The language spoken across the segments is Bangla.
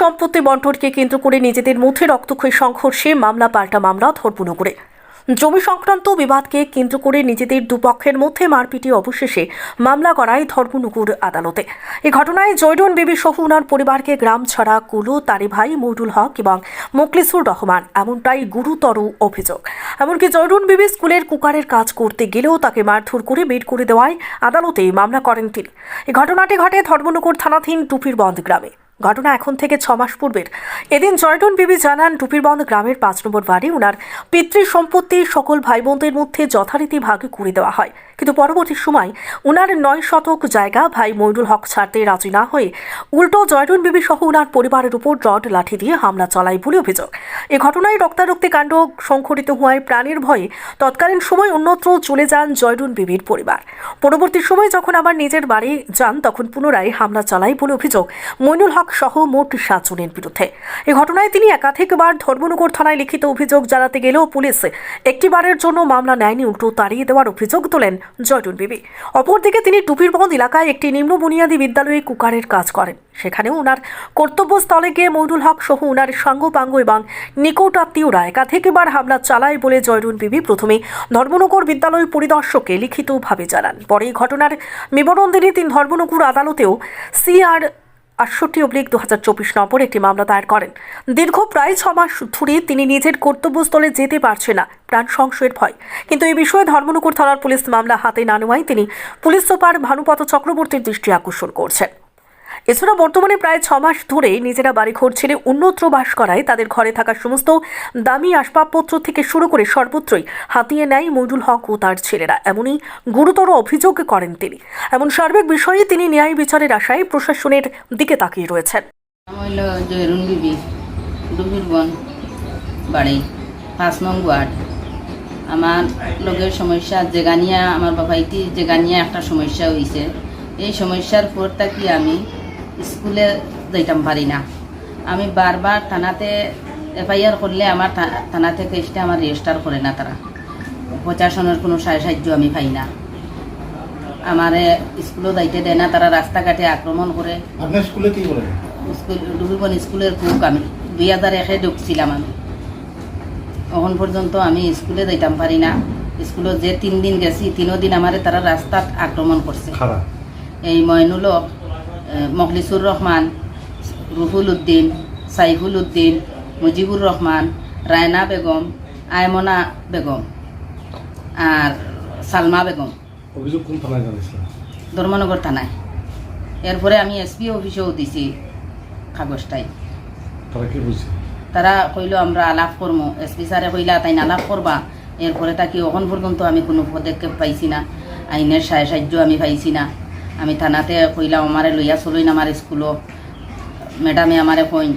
সম্পত্তি বন্টনকে কেন্দ্র করে নিজেদের মধ্যে রক্তক্ষয়ী সংঘর্ষে মামলা পাল্টা মামলা ধর্মনগরে জমি সংক্রান্ত বিবাদকে কেন্দ্র করে নিজেদের দুপক্ষের মধ্যে মারপিটে অবশেষে মামলা করায় ধর্মনগর আদালতে। এই ঘটনায় জয়ডন বিবি সহ উনার পরিবারকে গ্রাম ছাড়া কুলু, তারি ভাই মইদুল হক এবং মোকলিসুর রহমান এমনটাই গুরুতর অভিযোগ। এমনকি জয়ডন বেবি স্কুলের কুকারের কাজ করতে গেলেও তাকে মারধর করে বের করে দেওয়ায় আদালতে মামলা করেন তিনি। এই ঘটনাটি ঘটে ধর্মনগর থানাধীন টুপির বন্ধ গ্রামে। ঘটনা এখন থেকে ছ মাস পূর্বের। এদিন জয়টন বিবি জানান টুপিরবন্ধ গ্রামের পাঁচ নম্বর বাড়ি ওনার পিতৃ সম্পত্তি সকল ভাই বোনদের মধ্যে যথারীতি ভাগে করে দেওয়া হয়। কিন্তু পরবর্তী সময় ওনার নয় শতক জায়গা ভাই মইনুল হক ছাড়তে রাজি না হয়ে উল্টো জয়টন বিবি সহ ওনার পরিবারের উপর রড লাঠি দিয়ে হামলা চালায় বলে অভিযোগ। এ ঘটনায় রক্তারক্তি কাণ্ড সংঘটিত হওয়ায় প্রাণের ভয়ে তৎকালীন সময় অন্যত্র চলে যান জয়ডুন বিবির পরিবার। পরবর্তী সময় যখন আবার নিজের বাড়ি যান, তখন পুনরায় হামলা চালায় বলে অভিযোগ। মইনুল হক সহ মোট সাতজনের বিরুদ্ধে। এ ঘটনায় তিনি একাধিকবার ধর্মনগর থানায় লিখিত অভিযোগ জানাতে গেলেও পুলিশ একটি বারের জন্য মামলা নেয়নি, উল্টো তাড়িয়ে দেওয়ার অভিযোগ তোলেন জয়টুন বিবি। অপরদিকে তিনি টুপিরবন্ধ এলাকায় একটি নিম্ন বুনিয়াদী বিদ্যালয়ে কুকারের কাজ করেন। সেখানেও ওনার কর্তব্যস্থলে গিয়ে মইনুল হক সহ ওনার সাঙ্গপাঙ্গ এবং নিকট আত্মীয়রা একাধিকবার হামলা চালায় বলে জয়রুন বিবি প্রথমে ধর্মনগর বিদ্যালয় পরিদর্শককে লিখিতভাবে জানান। পরে ঘটনার বিবরণ দিনে তিনি ধর্মনগর আদালতেও সিআর আটষট্টি অব্লিক দু হাজার চব্বিশ নম্বর একটি মামলা দায়ের করেন। দীর্ঘ প্রায় ছ মাস ধরে তিনি নিজের কর্তব্যস্থলে যেতে পারছে না, প্রাণ সংশয়ের ভয়। কিন্তু এই বিষয়ে ধর্মনগর থানার পুলিশ মামলা হাতে না নেওয়ায় তিনি পুলিশ সুপার ভানুপত চক্রবর্তীর দৃষ্টি আকর্ষণ করছেন। এছাড়া বর্তমানে প্রায় ছ মাস ধরে নিজেরা বাড়িঘর ছেড়ে অন্যত্র বাস করায় তাদের ঘরে থাকা সমস্ত দামি আসবাবপত্র থেকে শুরু করে সর্বত্রই হাতিয়ে নেয় মইদুল হক ও তার ছেলেরা। এমনই গুরুতর অভিযোগ করেন তিনি। এমন সার্বিক বিষয়ে তিনি ন্যায় বিচারের আশায় প্রশাসনের দিকে তাকিয়ে রয়েছেন। আমার লগের সমস্যা জেগানিয়া আমার বাবাইটি জেগানিয়া একটা সমস্যা হয়েছে এই সমস্যার পর থাকি আমি স্কুলে যাইতাম পারি না। আমি বারবার থানাতে এফআইআর করলে আমার থানা থেকে এসে আমার রেজিস্টার করে না তারা। প্রশাসনের কোনো সাহায্য সাহায্য আমি পাই না। আমারে স্কুলও যাইতে দেয় না তারা রাস্তাঘাটে আক্রমণ করে। স্কুলে কি বলেন স্কুল ডুবিবন স্কুলের কুক আমি। দুই হাজার একে ঢুকছিলাম আমি। এখন পর্যন্ত আমি স্কুলে যাইতাম পারি না। স্কুলে যে তিন দিন গেছি তিনও দিন আমারে তারা রাস্তাত আক্রমণ করছে। এই ময়নুলক মখলিসুর রহমান রুহুল উদ্দিন সাইফুল উদ্দিন মুজিবুর রহমান রায়না বেগম আয়মনা বেগম আর সালমা বেগম। অভিযোগ কোন থানায় ধর্মনগর থানায়। এরপরে আমি এসপি অফিসেও দিছি কাগজটাই। তারা কি বলছে তারা কইল আমরা আলাপ করব এসপি স্যারে কইলা তাই আলাপ করবা? এরপরে তাকে অখন পর্যন্ত আমি কোনো পদক্ষেপ পাইছি না। আইনের সাহায্য আমি পাইছি না। আমি থানাতে কইলাম, আমারে লইয়া চলইন আমার স্কুলও। ম্যাডামে আমারে কইন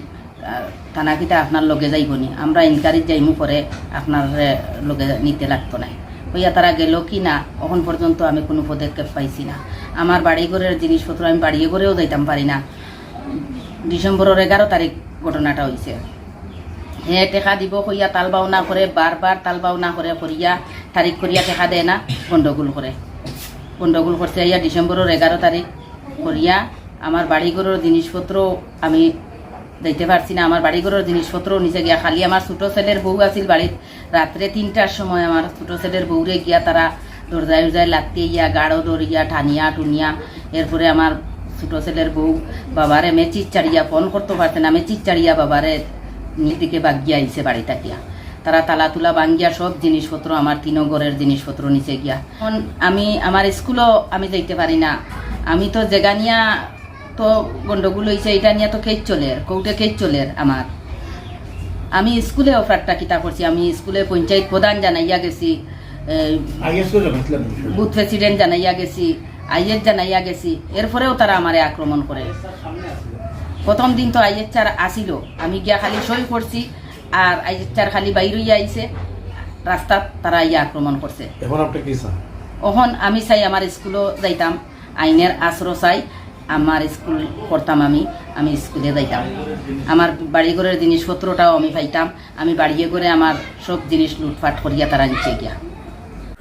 থানা কিতা আপনার লগে যাইব নি। আমরা ইনকারিত যাইমু করে আপনার লগে নিতে লাগতো না। কইয়া তারা গেল, কি না? এখন পর্যন্ত আমি কোনো পদক্ষেপ পাইছি না। আমার বাড়ি ঘরের জিনিসপত্র আমি বাড়িয়ে ঘরেও যাইতাম পারি না। ডিসেম্বরের এগারো তারিখ ঘটনাটা হয়েছে হে টেকা দিব কইয়া তাল বাউনা করে, বারবার তাল বাউনা করে করিয়া, তারিখ করিয়া টেকা দেয় না গন্ডগোল করে। গন্ডগোল করছে ইয়া ডিসেম্বরের এগারো তারিখ করিয়া আমার বাড়িঘরের জিনিসপত্র আমি যাইতে পারছি না। আমার বাড়িঘরের জিনিসপত্র নিচে গিয়া, খালি আমার ছোটো ছেলের বউ আছিল বাড়িত রাত্রে তিনটার সময় আমার ছোটো ছেলের বউরে গিয়া তারা দরজায় উরজায় লাগতে গিয়া গাঢ় দরিয়া ঠানিয়া টুনিয়া। এরপরে আমার ছোটো ছেলের বউ বাবারে মেচির চাড়িয়া ফোন করতে পারছে না মেচির চাড়িয়া বাবারে দিকে বাগিয়া আইছে বাড়ি থাকিয়া তারা তালা তুলা বাঙ্গিয়া সব জিনিসপত্র আমার তিনো ঘরের জিনিসপত্র নিচে গিয়া। এখন আমি আমার স্কুলও আমি যাইতে পারি না। আমি তো জেগা নিয়া তো গন্ডগোল হয়েছে এটা নিয়ে তো কেজ চলের কৌটে কেজ চলের আমার। আমি স্কুলে অফারটা কিতা করছি আমি স্কুলে পঞ্চায়েত প্রধান জানাইয়া গেছি? বুথ প্রেসিডেন্ট জানাইয়া গেছি আইএস জানাইয়া গেছি এরপরেও তারা আমারে আক্রমণ করে। প্রথম দিন তো আইএস চার আসিল আমি গিয়া খালি সই করছি আর আইএস খালি বাইরইয়া আইছে রাস্তাত তারা ইয়া আক্রমণ করছে। এখন আপনি কি চান? আমি চাই আমার স্কুলও যাইতাম আইনের আশ্রয় চাই আমার স্কুল করতাম আমি আমি স্কুলে যাইতাম। আমার বাড়ি ঘরের জিনিসপত্রটাও আমি পাইতাম আমি বাড়িয়ে করে আমার সব জিনিস লুটপাট করিয়া তারা নিচে গিয়া।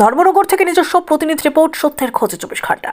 ধর্মনগর থেকে নিজস্ব প্রতিনিধি রিপোর্ট সত্যের খোঁজে চব্বিশ ঘণ্টা।